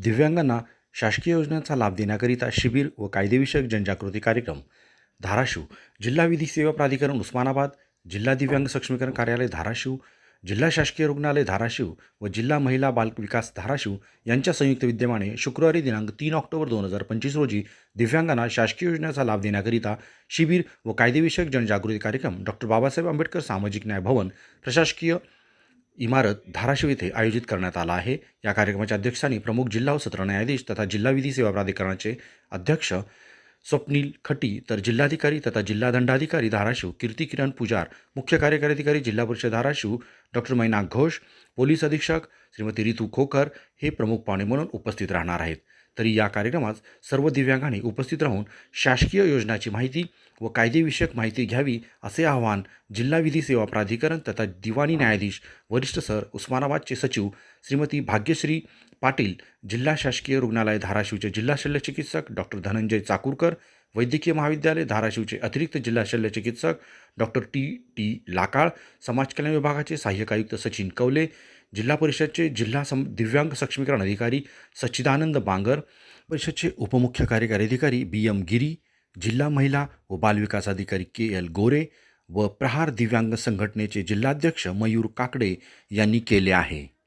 दिव्यांगांना शासकीय योजनांचा लाभ देण्याकरिता शिबिर व कायदेविषयक जनजागृती कार्यक्रम. धाराशिव जिल्हा विधी सेवा प्राधिकरण उस्मानाबाद जिल्हा दिव्यांग सक्षमीकरण कार्यालय धाराशिव जिल्हा शासकीय रुग्णालय धाराशिव व जिल्हा महिला बाल विकास धाराशिव यांच्या संयुक्त विद्यमाने शुक्रवारी दिनांक तीन ऑक्टोबर दोन हजार पंचवीस रोजी दिव्यांगांना शासकीय योजनेचा लाभ देण्याकरिता शिबिर व कायदेविषयक जनजागृती कार्यक्रम डॉक्टर बाबासाहेब आंबेडकर सामाजिक न्याय भवन प्रशासकीय इमारत धाराशिव येथे आयोजित करण्यात आला आहे. या कार्यक्रमाच्या अध्यक्षस्थानी प्रमुख जिल्हा व सत्र न्यायाधीश तथा जिल्हा विधी सेवा प्राधिकरणाचे अध्यक्ष स्वप्नील खटी तर जिल्हाधिकारी तथा जिल्हा दंडाधिकारी धाराशिव कीर्ती किरण पुजार मुख्य कार्यकारी अधिकारी जिल्हा परिषद धाराशिव डॉक्टर मैनाक घोष पोलीस अधीक्षक श्रीमती रितू खोकर हे प्रमुख पाहुणे म्हणून उपस्थित राहणार आहेत. तरी या कार्यक्रमात सर्व दिव्यांगांनी उपस्थित राहून शासकीय योजनाची माहिती व कायदेविषयक माहिती घ्यावी असे आवाहन जिल्हा विधी सेवा प्राधिकरण तथा दिवाणी न्यायाधीश वरिष्ठ सर उस्मानाबादचे सचिव श्रीमती भाग्यश्री पाटील जिल्हा शासकीय रुग्णालय धाराशिवचे जिल्हा शल्यचिकित्सक डॉक्टर धनंजय चाकूरकर वैद्यकीय महाविद्यालय धाराशिवचे अतिरिक्त जिल्हा शल्यचिकित्सक डॉक्टर टी. टी. लाकाळ समाज कल्याण विभागाचे सहाय्यक आयुक्त सचिन कवले जिल्हा परिषदचे जिल्हा सम दिव्यांग सक्षमीकरण अधिकारी सच्चिदानंद बांगर परिषदचे उपमुख्य कार्यकारी अधिकारी बी. एम. गिरी जिल्हा महिला व बालविकास अधिकारी के. एल. गोरे व प्रहार दिव्यांग संघटनेचे जिल्हाध्यक्ष मयूर काकडे यांनी केले आहे.